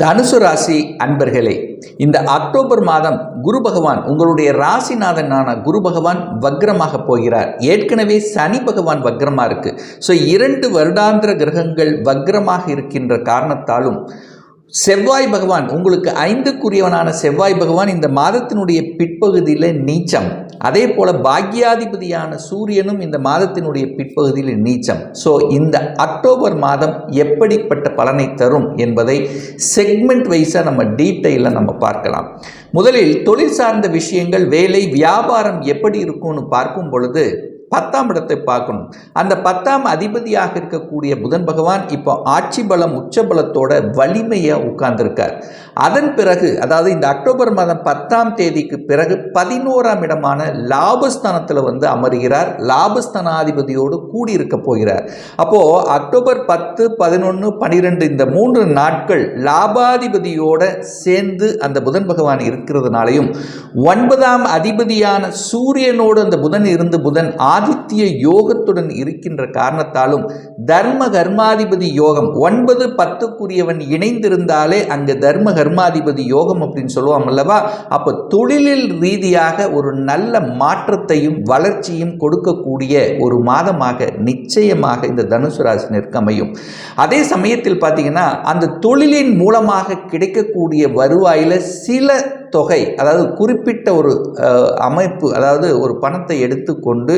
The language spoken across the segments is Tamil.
தனுசு ராசி அன்பர்களே இந்த அக்டோபர் மாதம் குரு பகவான் உங்களுடைய ராசிநாதனான குரு பகவான் வக்ரமாக போகிறார். ஏற்கனவே சனி பகவான் வக்ரமாக இருக்குது ஸோ இரண்டு வருடாந்திர கிரகங்கள் வக்ரமாக இருக்கின்ற காரணத்தாலும் செவ்வாய் பகவான் உங்களுக்கு ஐந்துக்குரியவனான செவ்வாய் பகவான் இந்த மாதத்தினுடைய பிற்பகுதியில் நீச்சம். அதே போல பாக்யாதிபதியான சூரியனும் இந்த மாதத்தினுடைய பிற்பகுதியில் நீச்சம். ஸோ இந்த அக்டோபர் மாதம் எப்படிப்பட்ட பலனை தரும் என்பதை செக்மெண்ட் வைஸாக நம்ம டீட்டெயிலாக நம்ம பார்க்கலாம். முதலில் தொழில் சார்ந்த விஷயங்கள் வேலை வியாபாரம் எப்படி இருக்கும்னு பார்க்கும் பொழுது பத்தாம் இடத்தை பார்க்கணும். அந்த பத்தாம் அதிபதியாக இருக்கக்கூடிய புதன் பகவான் இப்போ ஆட்சி பலம் உச்ச பலத்தோட வலிமையாக உட்கார்ந்துருக்கார். அதன் பிறகு அதாவது இந்த அக்டோபர் மாதம் பத்தாம் தேதிக்கு பிறகு பதினோராம் இடமான லாபஸ்தானத்தில் வந்து அமர்கிறார். லாபஸ்தானாதிபதியோடு கூடியிருக்க போகிறார். அப்போது அக்டோபர் பத்து பதினொன்று பனிரெண்டு இந்த மூன்று நாட்கள் லாபாதிபதியோட சேர்ந்து அந்த புதன் பகவான் இருக்கிறதுனாலையும் ஒன்பதாம் அதிபதியான சூரியனோடு அந்த புதன் இருந்து புதன் ஆதித்ய யோகத்துடன் இருக்கின்ற காரணத்தாலும் தர்ம கர்மாதிபதி யோகம் ஒன்பது பத்துக்குரியவன் இணைந்திருந்தாலே அங்கு தர்ம கர்மாதிபதி யோகம் அப்படின்னு சொல்லுவோம் அல்லவா? அப்போ தொழிலில் ரீதியாக ஒரு நல்ல மாற்றத்தையும் வளர்ச்சியும் கொடுக்கக்கூடிய ஒரு மாதமாக நிச்சயமாக இந்த தனுசு ராசினருக்கு அமையும். அதே சமயத்தில் பார்த்தீங்கன்னா அந்த தொழிலின் மூலமாக கிடைக்கக்கூடிய வருவாயில் சில தொகை அதாவது குறிப்பிட்ட ஒரு அமைப்பு அதாவது ஒரு பணத்தை எடுத்துக்கொண்டு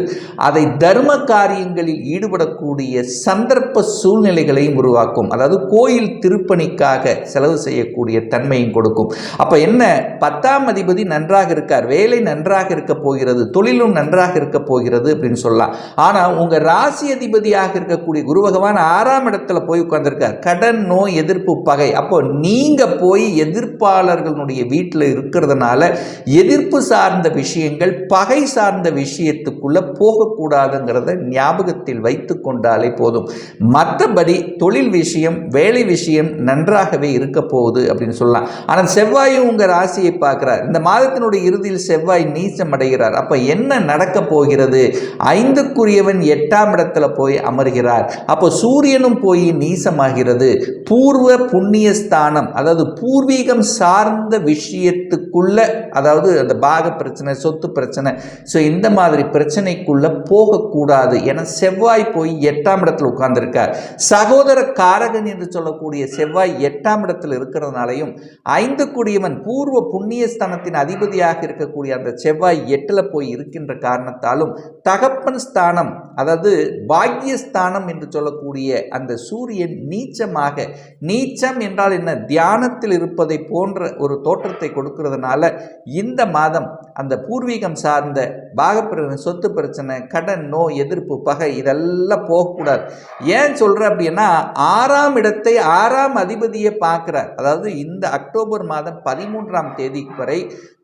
அதை தர்ம காரியங்களில் ஈடுபடக்கூடிய சந்தர்ப்ப சூழ்நிலைகளையும் உருவாக்கும். அதாவது கோயில் திருப்பணிக்காக செலவு செய்யக்கூடிய தன்மையும் கொடுக்கும். அப்போ என்ன? பத்தாம் அதிபதி நன்றாக இருக்கார். வேலை நன்றாக இருக்க போகிறது. தொழிலும் நன்றாக இருக்க போகிறது அப்படின்னு சொல்லலாம். ஆனால் உங்கள் ராசி அதிபதியாக இருக்கக்கூடிய குரு பகவான் ஆறாம் இடத்துல போய் உட்கார்ந்துருக்கார். கடன் நோய் எதிர்ப்பு பகை. அப்போ நீங்கள் போய் எதிர்ப்பாளர்களுடைய வீட்டில் இருக்கிறதுனால எதிர்ப்பு சார்ந்த விஷயங்கள் பகை சார்ந்த விஷயத்துக்குள்ள போகக்கூடாதுங்கிறத ஞாபகத்தில் வைத்து கொண்டாலே போதும். மற்றபடி தொழில் விஷயம் வேலை விஷயம் நன்றாகவே இருக்க போகுது அப்படின்னு சொல்லலாம். ஆனால் செவ்வாயும் உங்கள் ராசியை பார்க்குறார். இந்த மாதத்தினுடைய இறுதியில் செவ்வாய் நீச்சம் அடைகிறார். அப்போ என்ன நடக்க போகிறது? ஐந்துக்குரியவன் எட்டாம் இடத்துல போய் அமர்கிறார். அப்போ சூரியனும் போய் நீசமாகிறது. பூர்வ புண்ணிய ஸ்தானம் அதாவது பூர்வீகம் சார்ந்த விஷயத்துக்குள்ள அதாவது அந்த பாக பிரச்சனை சொத்து பிரச்சனை ஸோ இந்த மாதிரி பிரச்சனைக்குள்ள போகக்கூடாது ஏன்னா செவ்வாய் போய் எட்டாம் இடத்துல உட்கார்ந்துருக்கார். சகோதர காரகன் என்று சொல்லக்கூடிய செவ்வாய் எட்டாம் இடத்துல இருக்கிறதுனாலையும் ஐந்து குடியவன் பூர்வ புண்ணிய ஸ்தானத்தின் அதிபதியாக இருக்கக்கூடிய அந்த செவ்வாய் எட்டில் போய் இருக்கின்ற காரணத்தாலும் தகப்பன் ஸ்தானம் அதாவது பாக்கியஸ்தானம் என்று சொல்லக்கூடிய அந்த சூரியன் நீச்சமாக நீச்சம் என்றால் என்ன? தியானத்தில் இருப்பதை போன்ற ஒரு தோற்றத்தை கொடுக்கறதுனால இந்த மாதம் அந்த பூர்வீகம் சார்ந்த பாகப்பிரச்சனை சொத்து பிரச்சனை கடன் நோய் எதிர்ப்பு பகை இதெல்லாம் போகக்கூடாது. ஏன் சொல்கிறேன் அப்படின்னா ஆறாம் இடத்தை ஆறாம் அதிபதியை பார்க்குறார். அதாவது இந்த அக்டோபர் மாதம் பதிமூன்றாம் தேதி வரை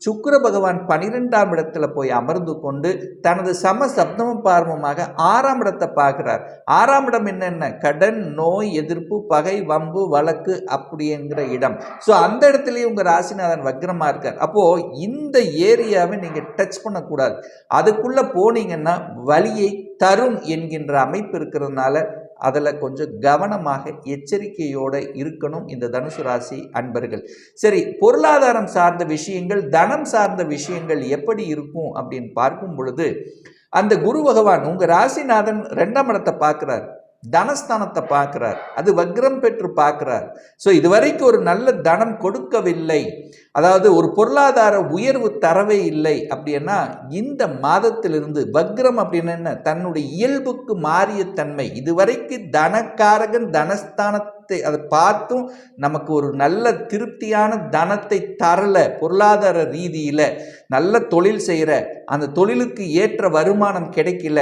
சுக்கர பகவான் பனிரெண்டாம் இடத்துல போய் அமர்ந்து கொண்டு தனது சம சப்தம பார்வமாக ஆறாம் இடத்தை பார்க்குறார். ஆறாம் இடம் என்னென்ன? கடன் நோய் எதிர்ப்பு பகை வம்பு வழக்கு அப்படிங்கிற இடம். ஸோ அந்த இடத்துலயும் உங்கள் ராசிநாதன் வக்ரம் இருக்கார். அப்போ இந்த ஏரியாவை நீங்கள் டச் பண்ணக்கூடாது. அதுக்குள்ள போனீங்கன்னா வழியை தரும் என்கின்ற அமைப்பு இருக்கிறதுனால அதில் கொஞ்சம் கவனமாக எச்சரிக்கையோடு இருக்கணும் இந்த தனுசு ராசி அன்பர்கள். சரி பொருளாதாரம் சார்ந்த விஷயங்கள் தனம் சார்ந்த விஷயங்கள் எப்படி இருக்கும் அப்படின்னு பார்க்கும் பொழுது அந்த குரு பகவான் உங்கள் ராசிநாதன் ரெண்டாம் இடத்தை பார்க்குறாரு. தனஸ்தானத்தை பார்க்குறார். அது வக்ரம் பெற்று பார்க்குறார். ஸோ இதுவரைக்கும் ஒரு நல்ல தனம் கொடுக்கவில்லை. அதாவது ஒரு பொருளாதார உயர்வு தரவே இல்லை அப்படின்னா இந்த மாதத்திலிருந்து வக்ரம் அப்படின்னு என்ன? தன்னுடைய இயல்புக்கு மாறிய தன்மை. இதுவரைக்கும் தனக்காரகன் தனஸ்தானத்தை அதை பார்த்தும் நமக்கு ஒரு நல்ல திருப்தியான தனத்தை தரல பொருளாதார ரீதியில் நல்ல தொழில் செய்கிற அந்த தொழிலுக்கு ஏற்ற வருமானம் கிடைக்கல.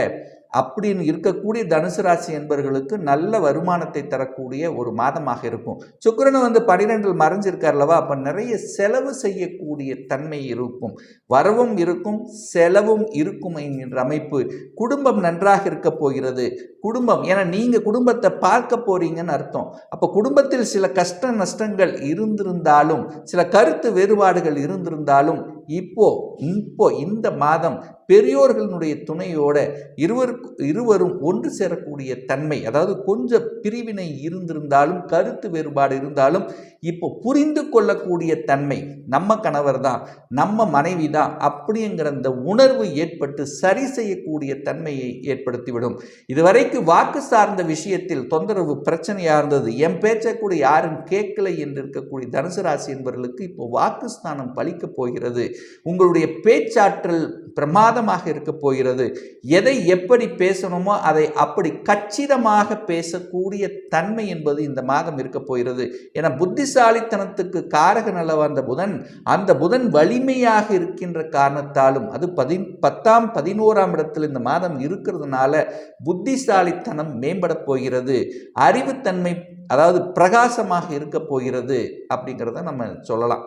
அப்படின்னு இருக்கக்கூடிய தனுசு ராசி என்பவர்களுக்கு நல்ல வருமானத்தை தரக்கூடிய ஒரு மாதமாக இருக்கும். சுக்கிரன் வந்து பன்னிரெண்டில் மறைஞ்சிருக்கார்லவா? அப்போ நிறைய செலவு செய்யக்கூடிய தன்மை இருக்கும். வரவும் இருக்கும் செலவும் இருக்கும் என்கின்ற அமைப்பு. குடும்பம் நன்றாக இருக்க போகிறது. குடும்பம் ஏன்னா நீங்கள் குடும்பத்தை பார்க்க போறீங்கன்னு அர்த்தம். அப்போ குடும்பத்தில் சில கஷ்ட நஷ்டங்கள் இருந்திருந்தாலும் சில கருத்து வேறுபாடுகள் இருந்திருந்தாலும் இப்போ இப்போ இந்த மாதம் பெரியோர்களுடைய துணையோட இருவருக்கு இருவரும் ஒன்று சேரக்கூடிய தன்மை அதாவது கொஞ்சம் பிரிவினை இருந்திருந்தாலும் கருத்து வேறுபாடு இருந்தாலும் இப்போ புரிந்து கொள்ளக்கூடிய தன்மை நம்ம கணவர் தான் நம்ம மனைவி தான் அப்படிங்கிற அந்த உணர்வு ஏற்பட்டு சரி செய்யக்கூடிய தன்மையை ஏற்படுத்திவிடும். இதுவரைக்கு வாக்கு சார்ந்த விஷயத்தில் தொந்தரவு பிரச்சனையாக இருந்தது. என் பேச்சை கூட யாரும் கேட்கலை என்று இருக்கக்கூடிய தனுசு ராசி என்பவர்களுக்கு இப்போ வாக்கு ஸ்தானம் பலிக்கப் போகிறது. உங்களுடைய பேச்சாற்றல் பிரமாதமாக இருக்க போகிறது. எதை எப்படி பேசணுமோ அதை அப்படி கச்சிதமாக பேசக்கூடிய தன்மை என்பது இந்த மாதம் இருக்க போகிறது. என புத்திசாலித்தனத்துக்கு காரக நல்லவ அந்த புதன்? அந்த புதன் வலிமையாக இருக்கின்ற காரணத்தாலும் அது பதி பத்தாம் பதினோராம் இடத்தில் இந்த மாதம் இருக்கிறதுனால புத்திசாலித்தனம் மேம்பட போகிறது. அறிவுத்தன்மை அதாவது பிரகாசமாக இருக்க போகிறது அப்படிங்கிறத நம்ம சொல்லலாம்.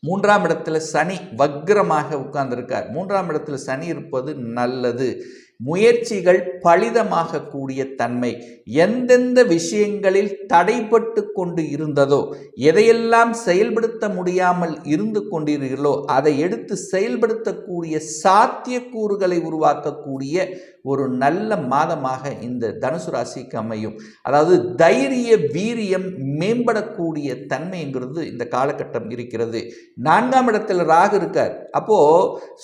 மூன்றாம் இடத்துல சனி வக்ரமாக உட்கார்ந்துருக்கார். மூன்றாம் இடத்துல சனி இருப்பது நல்லது. முயற்சிகள் பலிதமாக கூடிய தன்மை. எந்தெந்த விஷயங்களில் தடைப்பட்டு கொண்டு இருந்ததோ எதையெல்லாம் செயல்படுத்த முடியாமல் இருந்து கொண்டீர்களோ அதை எடுத்து செயல்படுத்தக்கூடிய சாத்தியக்கூறுகளை உருவாக்கக்கூடிய ஒரு நல்ல மாதமாக இந்த தனுசு ராசிக்கு அமையும். அதாவது தைரிய வீரியம் மேம்படக்கூடிய தன்மைங்கிறது இந்த காலகட்டம் இருக்கிறது. நான்காம் இடத்தில் ராகு இருக்கார். அப்போ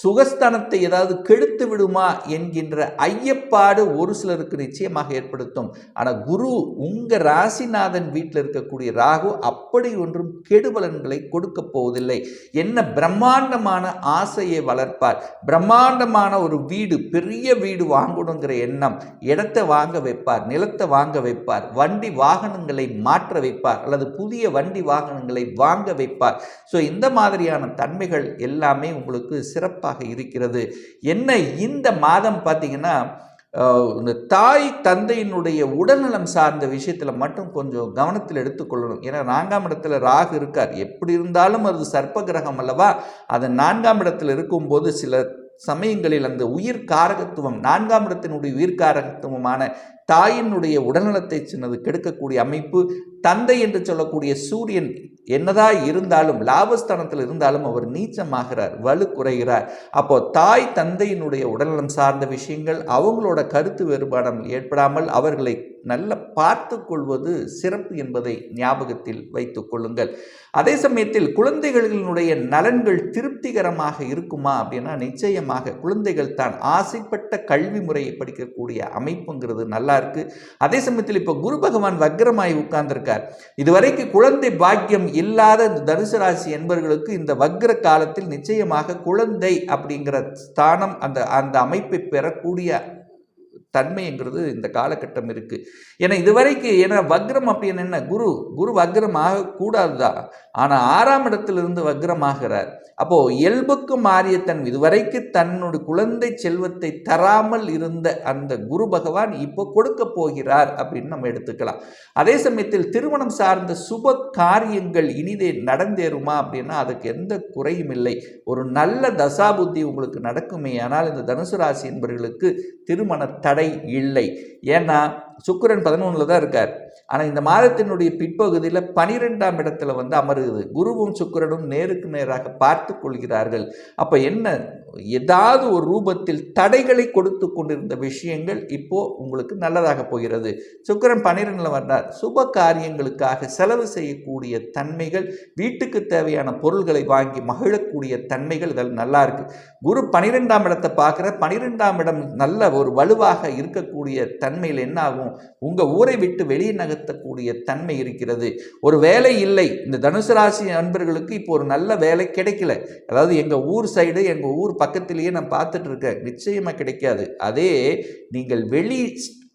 சுகஸ்தானத்தை ஏதாவது கெடுத்து விடுமா என்கின்ற ஐயப்பாடு ஒரு சிலருக்கு நிச்சயமாக ஏற்படுத்தும். ஆனால் குரு உங்க ராசிநாதன் வீட்டில் இருக்கக்கூடிய ராகு அப்படி ஒன்றும் கெடுபலன்களை கொடுக்க போவதில்லை. என்ன பிரம்மாண்டமான ஆசையை வளர்ப்பார். பிரம்மாண்டமான ஒரு வீடு பெரிய வீடு வாங்கணுங்கிற எண்ணம் இடத்தை வாங்க வைப்பார் நிலத்தை வாங்க வைப்பார் வண்டி வாகனங்களை மாற்ற வைப்பார் அல்லது புதிய வண்டி வாகனங்களை வாங்க வைப்பார். ஸோ இந்த மாதிரியான தன்மைகள் எல்லாமே உங்களுக்கு சிறப்பாக இருக்கிறது. என்ன இந்த மாதம் பார்த்தீங்கன்னா பார்த்தீங்கன்னா இந்த தாய் தந்தையினுடைய உடல்நலம் சார்ந்த விஷயத்தில் மட்டும் கொஞ்சம் கவனத்தில் எடுத்துக்கொள்ளணும். ஏன்னா நான்காம் இடத்துல ராகு இருக்கார். எப்படி இருந்தாலும் அது சர்ப்ப கிரகம் அல்லவா? அது நான்காம் இடத்தில் இருக்கும்போது சில சமயங்களில் அந்த உயிர் காரகத்துவம் நான்காம் இடத்தினுடைய உயிர் காரகத்துவமான தாயினுடைய உடல்நலத்தை சின்னது கெடுக்கக்கூடிய அமைப்பு தந்தை என்று சொல்லக்கூடிய சூரியன் என்னதான் இருந்தாலும் லாபஸ்தானத்தில் இருந்தாலும் அவர் நீச்சமாகிறார் வலு குறைகிறார். அப்போ தாய் தந்தையினுடைய உடல்நலம் சார்ந்த விஷயங்கள் அவங்களோட கருத்து வேறுபாடம் ஏற்படாமல் அவர்களை நல்ல பார்த்து கொள்வது சிறப்பு என்பதை ஞாபகத்தில் வைத்துக் கொள்ளுங்கள். அதே சமயத்தில் குழந்தைகளினுடைய நலன்கள் திருப்திகரமாக இருக்குமா அப்படின்னா நிச்சயமாக குழந்தைகள் தான் ஆசைப்பட்ட கல்வி முறையை படிக்கக்கூடிய அமைப்புங்கிறது நல்லா இருக்கு. அதே சமயத்தில் இப்போ குரு பகவான் வக்ரமாய் உட்கார்ந்திருக்கார். இதுவரைக்கும் குழந்தை பாக்கியம் இல்லாத இந்த தனுசு ராசி என்பவர்களுக்கு இந்த வக்ர காலத்தில் நிச்சயமாக குழந்தை அப்படிங்கிற ஸ்தானம் அந்த அந்த அமைப்பை பெறக்கூடிய தன்மைங்கிறது இந்த காலகட்டம் இருக்கு. ஏன்னா இதுவரைக்கும் ஏன்னா வக்ரம் அப்படின்னு என்ன? குரு குரு வக்ரம் ஆகக்கூடாது தான் ஆனால் ஆறாம் இடத்திலிருந்து வக்ரமாகிறார் அப்போ இயல்புக்கு மாறிய தன் இதுவரைக்கும் தன்னுடைய குழந்தை செல்வத்தை தராமல் இருந்த அந்த குரு பகவான் இப்போ கொடுக்க போகிறார் அப்படின்னு நம்ம எடுத்துக்கலாம். அதே சமயத்தில் திருமணம் சார்ந்த சுப காரியங்கள் இனிதே நடந்தேறுமா அப்படின்னா அதுக்கு எந்த குறையும் இல்லை. ஒரு நல்ல தசாபுத்தி உங்களுக்கு நடக்குமே ஆனால் இந்த தனுசு ராசி என்பவர்களுக்கு திருமண தடை இல்லை. ஏன்னா சுக்கிரன் பதினொன்றில் தான் இருக்கார். ஆனால் இந்த மாதத்தினுடைய பிற்பகுதியில் பனிரெண்டாம் இடத்துல வந்து அமருகிறது குருவும் சுக்கிரனும் நேருக்கு நேராக பார்த்து கொள்கிறார்கள். அப்போ என்ன? ஏதாவது ஒரு ரூபத்தில் தடைகளை கொடுத்து கொண்டிருந்த விஷயங்கள் இப்போ உங்களுக்கு நல்லதாக போகிறது. சுக்கிரன் பனிரெண்டில் வந்தார் சுப காரியங்களுக்காக செலவு செய்யக்கூடிய தன்மைகள் வீட்டுக்கு தேவையான பொருள்களை வாங்கி மகிழக்கூடிய தன்மைகள் இதில் நல்லா இருக்கு. குரு பனிரெண்டாம் இடத்தை பார்க்குற பனிரெண்டாம் இடம் நல்ல ஒரு வலுவாக இருக்கக்கூடிய தன்மையில் என்ன ஆகும்? உங்கள் ஊரை விட்டு வெளியே நகர் நிலைநிறுத்தக்கூடிய தன்மை இருக்கிறது. ஒரு வேலை இல்லை. இந்த தனுசு ராசி நண்பர்களுக்கு இப்போ ஒரு நல்ல வேலை கிடைக்கல. அதாவது எங்கள் ஊர் சைடு எங்கள் ஊர் பக்கத்திலேயே நான் பார்த்துட்டு இருக்கேன். நிச்சயமாக கிடைக்காது. அதே நீங்கள் வெளி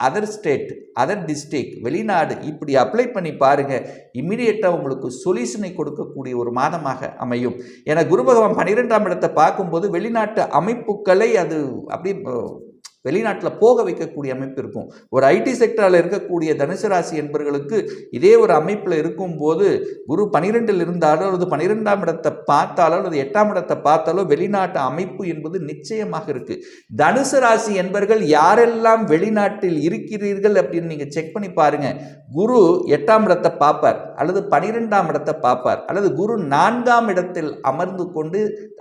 அதர் ஸ்டேட் அதர் டிஸ்ட்ரிக் வெளிநாடு இப்படி அப்ளை பண்ணி பாருங்கள் இம்மிடியேட்டாக உங்களுக்கு சொல்யூஷனை கொடுக்கக்கூடிய ஒரு மாதமாக அமையும். ஏன்னா குரு பகவான் பன்னிரெண்டாம் இடத்தை பார்க்கும்போது வெளிநாட்டு அமைப்புகளை அது அப்படி வெளிநாட்டில் போக வைக்கக்கூடிய அமைப்பு இருக்கும். ஒரு ஐடி செக்டரில் இருக்கக்கூடிய தனுசு ராசி என்பவர்களுக்கு இதே ஒரு அமைப்பில் இருக்கும்போது குரு பனிரெண்டில் இருந்தாலோ அல்லது பனிரெண்டாம் இடத்தை பார்த்தாலோ அல்லது எட்டாம் இடத்தை பார்த்தாலோ வெளிநாட்டு அமைப்பு என்பது நிச்சயமாக இருக்குது தனுசு ராசி என்பவர்கள் யாரெல்லாம் வெளிநாட்டில் இருக்கிறீர்கள் அப்படின்னு நீங்கள் செக் பண்ணி பாருங்க. குரு எட்டாம் இடத்தை பார்ப்பார் அல்லது பனிரெண்டாம் இடத்தை பார்ப்பார் அல்லது குரு நான்காம் இடத்தில் அமர்ந்து கொண்டு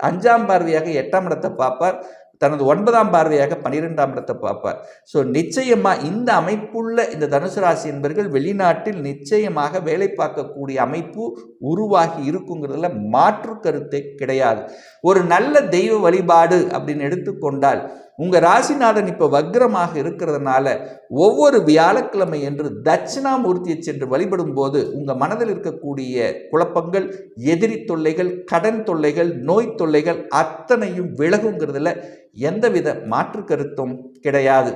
அஞ்சாம் பார்வையாக எட்டாம் இடத்தை பார்ப்பார். தனது ஒன்பதாம் பார்வையாக பன்னிரெண்டாம் இடத்தை பார்ப்பார். ஸோ நிச்சயமாக இந்த அமைப்புள்ள இந்த தனுசு ராசி என்பவர்கள் வெளிநாட்டில் நிச்சயமாக வேலை பார்க்கக்கூடிய அமைப்பு உருவாகி இருக்குங்கிறதுல மாற்று கருத்தே கிடையாது. ஒரு நல்ல தெய்வ வழிபாடு அப்படின்னு எடுத்துக்கொண்டால் உங்கள் ராசிநாதன் இப்போ வக்ரமாக இருக்கிறதுனால ஒவ்வொரு வியாழக்கிழமை என்று தட்சிணாமூர்த்தியை சென்று வழிபடும் போது உங்கள் மனதில் இருக்கக்கூடிய குழப்பங்கள் எதிரி தொல்லைகள் கடன் தொல்லைகள் நோய் தொல்லைகள் அத்தனையும் விலகுங்கிறதுல எந்தவித மாற்று கருத்தும் கிடையாது.